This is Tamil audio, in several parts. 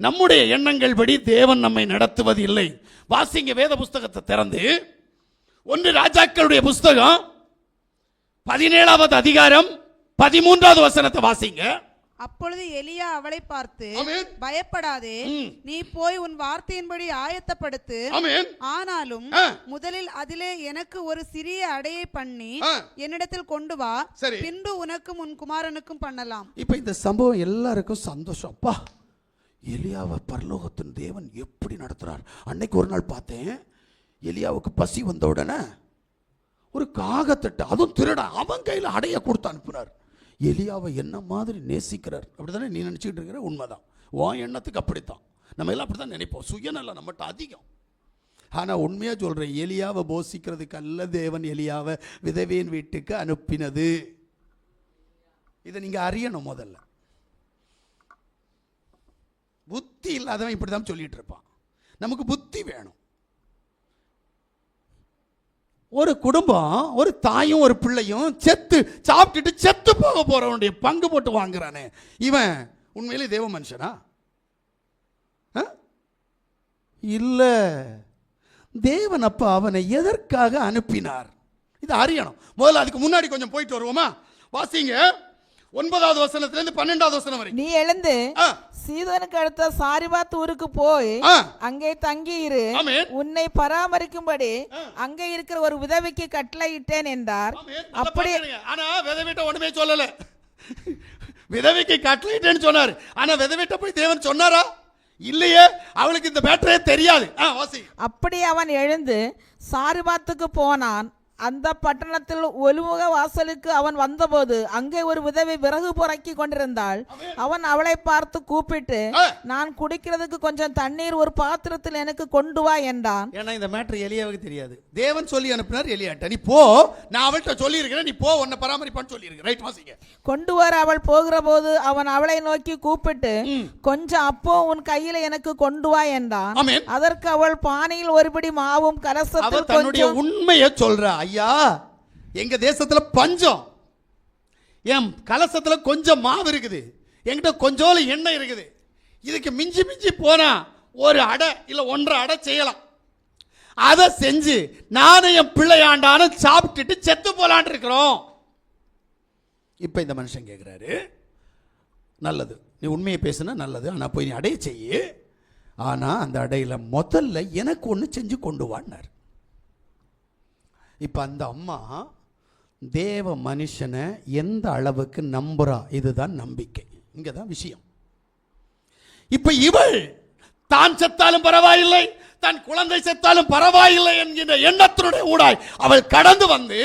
நம்முடைய எண்ணங்கள் படி தேவன் நம்மை நடத்துவது இல்லை வாசிங்க வேத புஸ்தகத்தை திறந்து ஒன்று ராஜாக்களுடைய புஸ்தகம் பதினேழாவது அதிகாரம் பதிமூன்றாவது வசனத்தை வாசிங்க அப்பொழுது எலியா அவளை பார்த்து ஆமென். பயப்படாதே. நீ போய் உன் வார்த்தையின்படி ஆயத்தப்படுத்து ஆமென் ஆனாலும். முதலில் அதிலே எனக்கு ஒரு சிறிய அடையை பண்ணி. என்னிடத்தில் கொண்டு வா. பின்பு உனக்கும் உன் குமாரனுக்கும் பண்ணலாம் இப்போ இந்த சம்பவம் எல்லாருக்கும் சந்தோஷம் அப்பா எலியாவை பரலோகத்தின் தேவன் எப்படி நடத்துகிறார் அன்னைக்கு ஒரு நாள் பார்த்தேன் எலியாவுக்கு பசி வந்த உடனே ஒரு காகத்தட்டு அதுவும் திருட அவன் கையில் அடைய கொடுத்து அனுப்புனார். எலியாவை என்ன மாதிரி நேசிக்கிறார்? அப்படிதானே நீ நினச்சிக்கிட்டு இருக்கிற? உண்மைதான். உன் எண்ணத்துக்கு அப்படித்தான். நம்ம எல்லாம் அப்படி தான் நினைப்போம். சுயநலம் நம்மகிட்ட அதிகம். ஆனால் உண்மையாக சொல்கிறேன் எலியாவை போசிக்கிறதுக்கு அல்ல தேவன் எலியாவை விதவியின் வீட்டுக்கு அனுப்பினது. இதை நீங்கள் அறியணும் முதல்ல. புத்தி இல்லாதவன் இப்படி தான் சொல்லிட்டு இருப்பான் நமக்கு புத்தி வேணும். ஒரு குடும்பம் ஒரு தாயும் ஒரு பிள்ளையும் செத்து சாப்பிட்டுட்டு செத்து போக போறவனுடைய பங்கு போட்டு வாங்குறானே. இவன் உண்மையிலே தேவ மனுஷனா? ஆ? தேவன் அப்பா அவனை எதற்காக அனுப்பினார்? இது அறியணும். முதல்ல அதுக்கு முன்னாடி கொஞ்சம் போயிட்டு வருவோமா? வாசிங்க. ஒன்பதாவது வசனத்துல இருந்து பன்னெண்டாவது வசனம் வரைக்கும் நீ எழுந்து சீதோனுக்கு அடுத்த சாரிபாத் ஊருக்கு போய் அங்கே தங்கி இரு. உன்னை பராமரிக்கும்படி அங்கே இருக்கிற ஒரு விதவைக்கு கட்டளையிட்டேன் என்றார். அப்படி. ஆனா விதவிட்ட ஒண்ணுமே சொல்லல. விதவைக்கு கட்டளையிட்டேன்னு சொன்னார். ஆனா விதவிட்ட போய் தேவன் சொன்னாரா? இல்லையே. அவளுக்கு இந்த பேட்டரே தெரியாது. அப்படி அவன் எழுந்து சாரிபாத்துக்கு போனான். அந்த பட்டணத்தில் ஒலிமுக வாசலுக்கு அவன் வந்தபோது அங்கே ஒரு விதவை விறகு புறக்கி கொண்டிருந்தாள். அவன் அவளை பார்த்து கூப்பிட்டு. நான் குடிக்கிறதுக்கு கொஞ்சம் தண்ணீர் ஒரு பாத்திரத்தில் எனக்கு கொண்டு வா என்றான். ஏன்னா இந்த மேட்ரு எலியாவுக்கு தெரியாது. தேவன் சொல்லி அனுப்பினார் எலியாட்ட நீ போ. நான் அவள்கிட்ட சொல்லி இருக்கிறேன் நீ போ உன்னை பராமரிப்பான்னு சொல்லி இருக்கேன் ரைட் வாசிங்க. கொண்டு வர அவள் போகிற போது அவன் அவளை நோக்கி கூப்பிட்டு. கொஞ்சம் அப்போ உன் கையில எனக்கு கொண்டு வா என்றான். அதற்கு அவள் பானையில் ஒருபடி மாவும் கலசத்தில் உண்மையை சொல்றா. ஐயா எங்கள் தேசத்தில் பஞ்சம். என் கலசத்தில் கொஞ்சம் மாவு இருக்குது. என்கிட்ட கொஞ்சோல எண்ணெய் இருக்குது. இதுக்கு மிஞ்சி மிஞ்சி போனால் ஒரு அடை இல்லை ஒன்றரை அடை செய்யலாம். அதை செஞ்சு நானும் என் பிள்ளையாண்டான சாப்பிட்டுட்டு செத்து போலான் இருக்கிறோம். இப்போ இந்த மனுஷன் கேட்குறாரு நல்லது. நீ உண்மையை பேசுனா நல்லது ஆனால் போய் நீ அடைய செய்யு. ஆனால் அந்த அடையில முதல்ல எனக்கு ஒன்று செஞ்சு கொண்டு வாடினார் இப்போ அந்த அம்மா தேவ மனுஷனை எந்த அளவுக்கு நம்புறா? இதுதான் நம்பிக்கை. இங்கே தான் விஷயம். இப்போ இவள் தான் செத்தாலும் பரவாயில்லை தன் குழந்தை செத்தாலும் பரவாயில்லை என்கின்ற எண்ணத்தினுடைய ஊடாய் அவள் கடந்து வந்து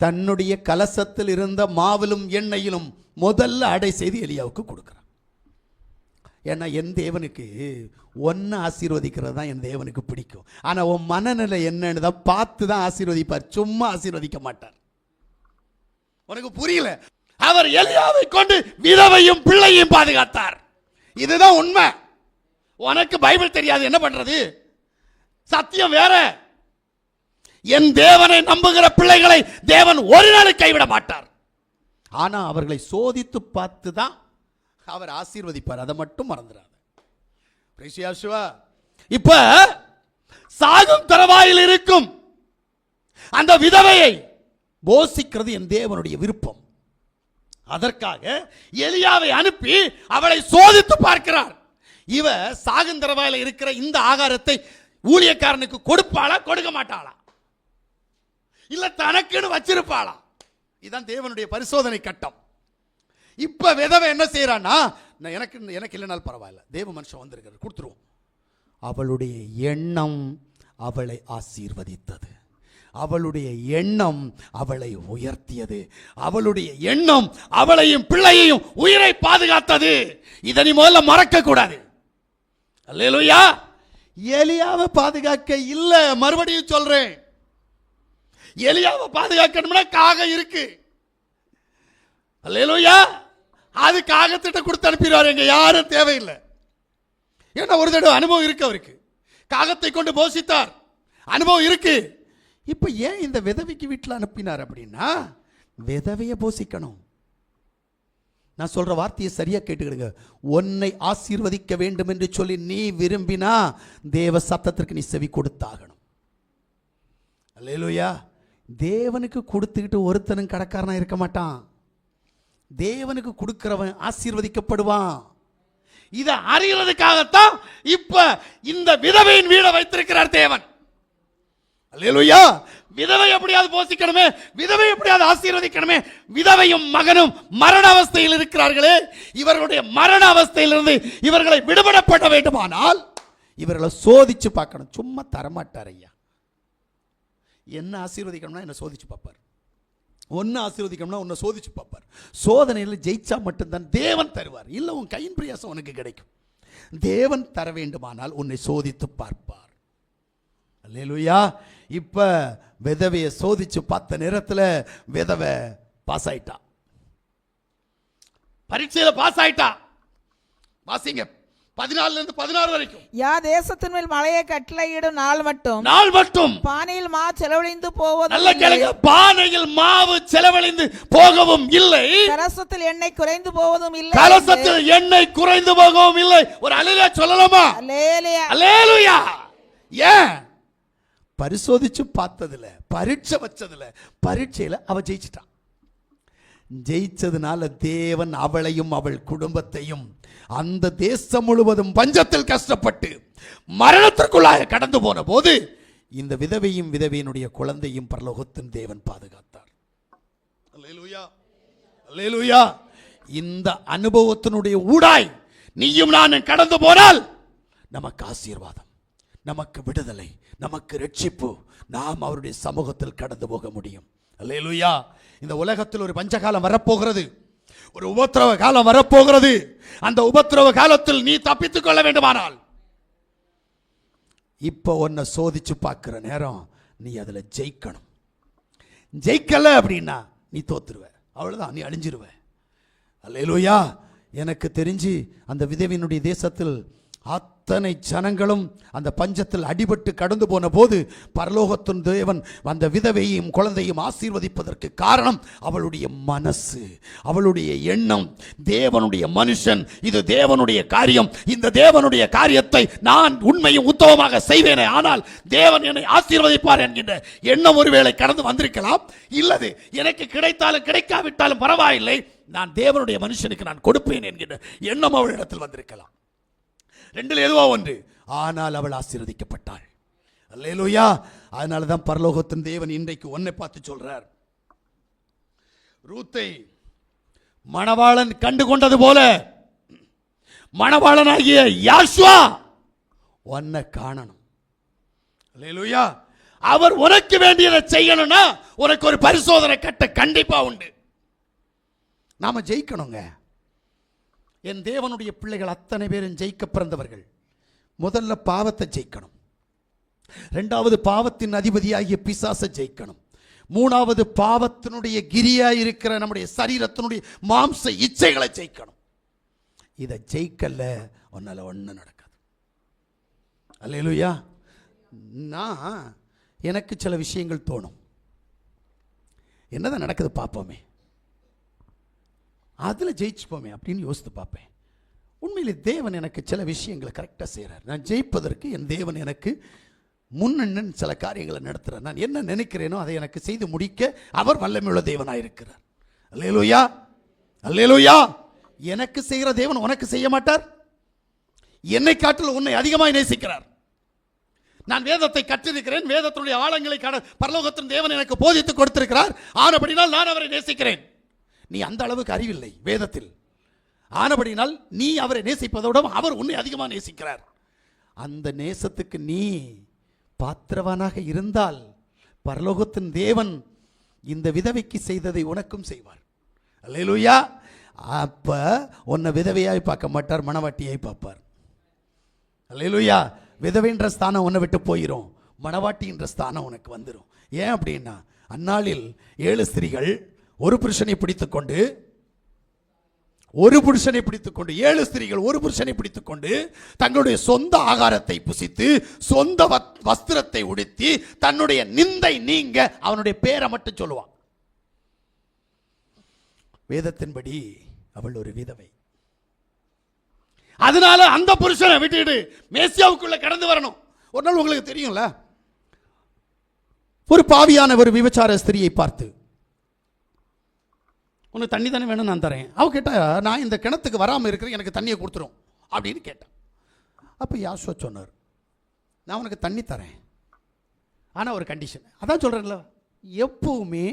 தன்னுடைய கலசத்தில் இருந்த மாவிலும் எண்ணெயிலும் முதல்ல அடை செய்து எலியாவுக்கு கொடுக்குறான். ஏன்னா என் தேவனுக்கு ஒன்று ஆசீர்வதிக்கிறது தான் என் தேவனுக்கு பிடிக்கும். ஆனால் உன் மனநிலை என்னன்னு தான் பார்த்து தான் ஆசீர்வதிப்பார். சும்மா ஆசீர்வதிக்க மாட்டார். உனக்கு புரியல? அவர் எல்லாவை கொண்டு விதவையும் பிள்ளையும் பாதுகாத்தார். இதுதான் உண்மை. உனக்கு பைபிள் தெரியாது. என்ன பண்றது? சத்தியம் வேற. என் தேவனை நம்புகிற பிள்ளைகளை தேவன் ஒரு நாள் கைவிட மாட்டார். ஆனா அவர்களை சோதித்து பார்த்து தான் அவர் ஆசீர்வதிப்பார். அதை மட்டும் மறந்துடாத பிரிசியா இப்ப சாகும் தரவாயில் இருக்கும் அந்த விதவையை போசிக்கிறது என் தேவனுடைய விருப்பம். அதற்காக எலியாவை அனுப்பி அவளை சோதித்து பார்க்கிறார். இவ சாகுந்தரவாயில இருக்கிற இந்த ஆகாரத்தை ஊழியக்காரனுக்கு கொடுப்பாளா கொடுக்க மாட்டாளா? இல்ல தனக்குன்னு வச்சிருப்பாளா? இதான் தேவனுடைய பரிசோதனை கட்டம். இப்போ விதவை என்ன செய்கிறான்னா நான் எனக்கு எனக்கு இல்லைனாலும் பரவாயில்ல. தேவ மனுஷன் வந்திருக்கிறார். கொடுத்துருவோம். அவளுடைய எண்ணம் அவளை ஆசீர்வதித்தது. அவளுடைய எண்ணம் அவளை உயர்த்தியது. அவளுடைய எண்ணம் அவளையும் பிள்ளையையும் உயிரை பாதுகாத்தது. இதை நீ முதல்ல மறக்க கூடாது அல்லையா எலியாவை பாதுகாக்க இல்லை மறுபடியும் சொல்றேன். எலியாவை பாதுகாக்கணும்னா காக இருக்கு. அல்லையா அது காகத்திட்ட கொடுத்து அனுப்பிடுவார் எங்க யாரும் தேவையில்லை. ஏன்னா ஒரு தடவை அனுபவம் இருக்கு அவருக்கு. காகத்தை கொண்டு போஷித்தார். அனுபவம் இருக்கு. இப்போ ஏன் இந்த விதவைக்கு வீட்டில் அனுப்பினார் அப்படின்னா விதவையை போஷிக்கணும். நான் சொல்ற வார்த்தையை சரியா கேட்டுக்கிடுங்க. உன்னை ஆசீர்வதிக்க வேண்டும் என்று சொல்லி நீ விரும்பினா தேவ சத்தத்திற்கு நீ செவி கொடுத்தாகணும். அல்லேலூயா. தேவனுக்கு கொடுத்துக்கிட்டு ஒருத்தனும் கடக்காரனா இருக்க மாட்டான். தேவனுக்கு கொடுக்கிறவன் ஆசீர்வதிக்கப்படுவான். இதை அறிகிறதுக்காகத்தான் இப்ப இந்த விதவையின் வீடை வைத்திருக்கிறார் தேவன். அல்லேலூயா. விதவை எப்படியாவது போசிக்கணுமே விதவை எப்படியாவது ஆசீர்வதிக்கணுமே விதவையும் மகனும் மரண அவஸ்தையில் இருக்கிறார்களே. இவர்களுடைய மரண அவஸ்தையிலிருந்து இவர்களை விடுபடப்பட வேண்டுமானால் இவர்களை சோதிச்சு பார்க்கணும். சும்மா தரமாட்டார் ஐயா. என்ன ஆசீர்வதிக்கணும்னா என்ன சோதிச்சு பார்ப்பார். ஒன்று ஆசீர்வதிக்கணும்னா ஒன்று சோதிச்சு பார்ப்பார். சோதனையில் ஜெயிச்சா மட்டும்தான் தேவன் தருவார். இல்லை உன் கையின் பிரியாசம் உனக்கு கிடைக்கும். தேவன் தர வேண்டுமானால் உன்னை சோதித்து பார்ப்பார். அல்லேலூயா. இப்போ விதவையை சோதிச்சு பார்த்த நேரத்தில் விதவை பாஸ் ஆயிட்டா. பரீட்சையில் பாஸ் ஆயிட்டா. வாசிங்க. பதினாலுல இருந்து பதினாறு வரைக்கும். யா தேசத்தின் மேல் மழையை கட்டளையிடும் நாள் மட்டும். நாள் மட்டும். பானையில் மா செலவழிந்து போவதும் நல்ல கேளுங்க பானையில் மாவு செலவழிந்து போகவும் இல்லை. கலசத்தில் எண்ணெய் குறைந்து போவதும் இல்லை. கலசத்தில் எண்ணெய் குறைந்து போகவும் இல்லை. ஒரு அலையில சொல்லலாமா? அல்லேலியா. அல்லேலூயா. ஏன்? பரிசோதிச்சு பார்த்ததுல பரீட்சை வச்சதுல பரீட்சையில அவ ஜெயிச்சிட்டான் ஜெயிச்சதுனால தேவன் அவளையும் அவள் குடும்பத்தையும் அந்த தேசம் முழுவதும் பஞ்சத்தில் கஷ்டப்பட்டு மரணத்திற்குள்ளாக கடந்து போன போது இந்த விதவையும் விதவையினுடைய குழந்தையும் பரலோகத்தின் தேவன் பாதுகாத்தார். இந்த அனுபவத்தினுடைய ஊடாய் நீயும் நானும் கடந்து போனால் நமக்கு ஆசீர்வாதம் நமக்கு விடுதலை நமக்கு ரட்சிப்பு. நாம் அவருடைய சமூகத்தில் கடந்து போக முடியும். அல்லேலூயா. இந்த உலகத்தில் ஒரு பஞ்சகாலம் வரப்போகிறது. ஒரு உபத்திரவ காலம் வரப்போகிறது. அந்த உபத்திரவ காலத்தில் நீ தப்பித்துக் கொள்ள வேண்டுமானால். இப்போ உன்னை சோதிச்சு பார்க்குற நேரம் நீ அதில் ஜெயிக்கணும். ஜெயிக்கல அப்படின்னா நீ தோத்துருவ. அவ்வளவுதான் நீ அழிஞ்சிருவ. அல்லையிலோயா எனக்கு தெரிஞ்சு அந்த விதவினுடைய தேசத்தில் ஆத் அத்தனை ஜனங்களும் அந்த பஞ்சத்தில் அடிபட்டு கடந்து போன போது பரலோகத்தின் தேவன் அந்த விதவையும் குழந்தையும் ஆசீர்வதிப்பதற்கு காரணம் அவளுடைய மனசு அவளுடைய எண்ணம். தேவனுடைய மனுஷன் இது தேவனுடைய காரியம். இந்த தேவனுடைய காரியத்தை நான் உண்மையும் உத்தவமாக செய்வேனே. ஆனால் தேவன் என்னை ஆசீர்வதிப்பார் என்கின்ற எண்ணம் ஒருவேளை கடந்து வந்திருக்கலாம். இல்லது எனக்கு கிடைத்தாலும் கிடைக்காவிட்டாலும் பரவாயில்லை. நான் தேவனுடைய மனுஷனுக்கு நான் கொடுப்பேன் என்கின்ற எண்ணம் அவளிடத்தில் வந்திருக்கலாம். ரெண்டில் எதுவோ ஒன்று? ஆனால் அவள் ஆசீர்வதிக்கப்பட்டாள். அல்லேலூயா. அதனால தான் பரலோகத்தின் தேவன் இன்றைக்கு ஒன்றை பார்த்து சொல்கிறார் ரூத்தை மணவாளன் கண்டு கொண்டது போல மணவாளனாகிய யாஷ்வா உன்னை காணணும். அல்லேலூயா. அவர் உனக்கு வேண்டியதை செய்யணும்னா உனக்கு ஒரு பரிசோதனை கட்ட கண்டிப்பா உண்டு. நாம ஜெயிக்கணுங்க. என் தேவனுடைய பிள்ளைகள் அத்தனை பேரும் ஜெயிக்க பிறந்தவர்கள் முதல்ல பாவத்தை ஜெயிக்கணும். ரெண்டாவது பாவத்தின் அதிபதியாகிய பிசாசை ஜெயிக்கணும். மூணாவது பாவத்தினுடைய கிரியாக இருக்கிற நம்முடைய சரீரத்தினுடைய மாம்ச இச்சைகளை ஜெயிக்கணும். இதை ஜெயிக்கல உன்னால ஒன்றும் நடக்காது. அல்லேலூயா. நான் எனக்கு சில விஷயங்கள் தோணும். என்னதான் நடக்குது பார்ப்போமே அதில் ஜெயிச்சுப்போமே அப்படின்னு யோசித்து பார்ப்பேன். உண்மையிலே தேவன் எனக்கு சில விஷயங்களை கரெக்டாக செய்கிறார் நான் ஜெயிப்பதற்கு என் தேவன் எனக்கு முன்னன்னு சில காரியங்களை நடத்துகிறார் நான் என்ன நினைக்கிறேனோ அதை எனக்கு செய்து முடிக்க அவர் வல்லமையுள்ள தேவனாக இருக்கிறார். அல்லேலோயா! அல்லேலோயா! எனக்கு செய்கிற தேவன் உனக்கு செய்ய மாட்டார். என்னை காட்டில் உன்னை அதிகமாக நேசிக்கிறார். நான் வேதத்தை கற்றிருக்கிறேன். வேதத்தினுடைய ஆழங்களை கட பரலோகத்தின் தேவன் எனக்கு போதித்து கொடுத்திருக்கிறார். ஆனபடினால் நான் அவரை நேசிக்கிறேன். நீ அந்த அளவுக்கு அறிவில்லை வேதத்தில். ஆனபடினால் நீ அவரை நேசிப்பதோட அவர் உன்னை அதிகமாக நேசிக்கிறார். அந்த நேசத்துக்கு நீ பாத்திரவானாக இருந்தால் பரலோகத்தின் தேவன் இந்த விதவைக்கு செய்ததை உனக்கும் செய்வார். அல்லேலூயா! அப்ப உன்னை விதவையாய் பார்க்க மாட்டார் மணவாட்டியாய் பார்ப்பார். அல்லேலூயா! விதவைன்ற ஸ்தானம் உன்னை விட்டு போயிடும் மணவாட்டின்ற ஸ்தானம் உனக்கு வந்துடும் ஏன் அப்படின்னா அந்நாளில் ஏழு ஸ்திரீகள் ஒரு புருஷனை பிடித்துக்கொண்டு ஒரு புருஷனை பிடித்துக்கொண்டு ஏழு ஸ்திரீகள் ஒரு புருஷனை பிடித்துக்கொண்டு தங்களுடைய சொந்த ஆகாரத்தை புசித்து சொந்த வத்- வஸ்திரத்தை உடுத்தி தன்னுடைய நிந்தை நீங்க அவனுடைய பேரை மட்டும் சொல்லுவான். வேதத்தின்படி அவள் ஒரு விதவை. அதனால அந்த புருஷனை விட்டுட்டு மேசியாவுக்குள்ள கடந்து வரணும். ஒரு நாள் உங்களுக்கு தெரியும்ல? ஒரு பாவியான ஒரு விபச்சார ஸ்திரியை பார்த்து உனக்கு தண்ணி தானே வேணும் நான் தரேன். அவ கேட்டா நான் இந்த கிணத்துக்கு வராமல் இருக்கிறேன் எனக்கு தண்ணியை கொடுத்துரும். அப்படின்னு கேட்டேன் அப்போ யாசுவா சொன்னார் நான் உனக்கு தண்ணி தரேன். ஆனால் ஒரு கண்டிஷன் அதான் சொல்கிறேன்ல எப்பவுமே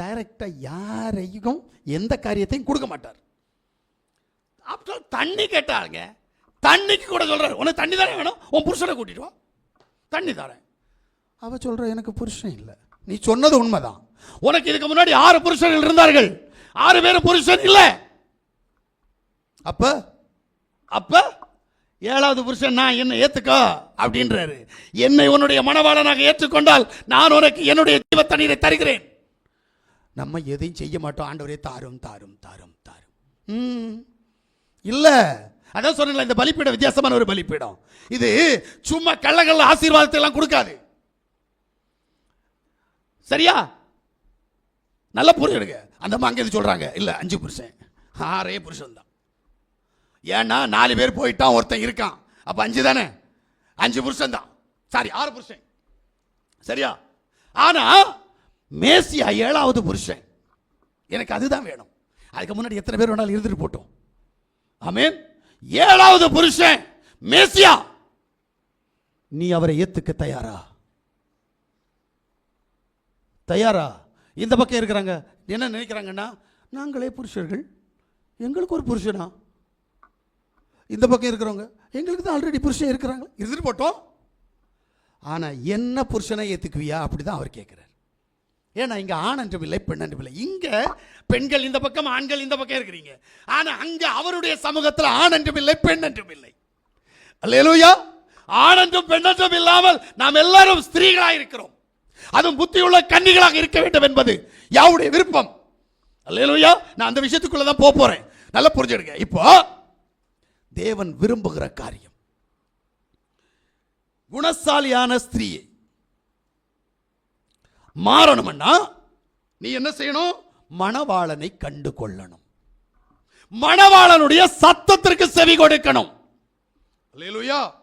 டைரக்டாக யாரையும் எந்த காரியத்தையும் கொடுக்க மாட்டார். அப்புறம் தண்ணி கேட்டாங்க தண்ணிக்கு கூட சொல்கிறார் உனக்கு தண்ணி தானே வேணும்? உன் புருஷனை கூட்டிட்டு வா. தண்ணி தரேன். அவள் சொல்கிற எனக்கு புருஷன் இல்லை. நீ சொன்னது உண்மைதான். உனக்கு இதுக்கு முன்னாடி ஆறு புருஷர்கள் இருந்தார்கள். ஆறு பேரும் புருஷன் இல்லை. அப்ப? அப்ப? ஏழாவது புருஷன் நான் என்ன ஏத்துக்கோ அப்படின்றாரு. என்னை உன்னுடைய மனவாளனாக ஏற்றுக்கொண்டால் நான் உனக்கு என்னுடைய ஜீவ தண்ணீரை தருகிறேன். நம்ம எதையும் செய்ய மாட்டோம். ஆண்டவரே தாரும் தாரும் தாரும் தாரும். ம். இல்ல. அதான் சொன்னேன்ல இந்த பலிப்பீடம் வித்தியாசமான ஒரு பலிப்பீடம். இது சும்மா கள்ளக்கள்ள ஆசீர்வாதத்தை எல்லாம் கொடுக்காது. சரியா? நல்லா புரிஞ்சுடுங்க அந்த அம்மா அங்கே சொல்கிறாங்க இல்லை அஞ்சு புருஷன். ஆறே புருஷன் தான். ஏன்னா நாலு பேர் போயிட்டான் ஒருத்தன் இருக்கான். அப்போ அஞ்சு தானே? அஞ்சு புருஷன் தான். சாரி ஆறு புருஷன். சரியா? ஆனால் மேசியா ஏழாவது புருஷன். எனக்கு அதுதான் வேணும். அதுக்கு முன்னாடி எத்தனை பேர் வேணாலும் இருந்துட்டு போட்டோம். ஆமென். ஏழாவது புருஷன் மேசியா. நீ அவரை ஏத்துக்க தயாரா? தயாரா? இந்த பக்கம் இருக்கிறாங்க. என்ன நினைக்கிறாங்கன்னா நாங்களே புருஷர்கள். எங்களுக்கு ஒரு புருஷனா? இந்த பக்கம் இருக்கிறவங்க எங்களுக்கு தான் ஆல்ரெடி புருஷன் இருக்கிறாங்க. இருந்துட்டு போட்டோம். ஆனால் என்ன புருஷனை ஏத்துக்குவியா? அப்படிதான் அவர் கேட்குறார் ஏன்னா இங்கே ஆண் என்றும் இல்லை பெண் என்றும் இல்லை. இங்கே பெண்கள் இந்த பக்கம் ஆண்கள் இந்த பக்கம் இருக்கிறீங்க. ஆனால் அங்கே அவருடைய சமூகத்தில் ஆண் என்றும் இல்லை பெண் என்றும் இல்லை. அல்லையா ஆண் என்றும் பெண் என்றும் இல்லாமல் நாம் எல்லாரும் ஸ்திரீகளாக இருக்கிறோம் அதுவும் புத்தியுள்ள கன்னிகளாக இருக்க வேண்டும் என்பது யாவுடைய விருப்பம். அல்லையா நான் அந்த விஷயத்துக்குள்ள தான் போக போறேன். நல்லா புரிஞ்சுடுங்க இப்போ தேவன் விரும்புகிற காரியம். குணசாலியான ஸ்திரீயை மாறணும்னா நீ என்ன செய்யணும்? மணவாளனை கண்டு கொள்ளணும். மணவாளனுடைய சத்தத்திற்கு செவி கொடுக்கணும். அல்லேலூயா.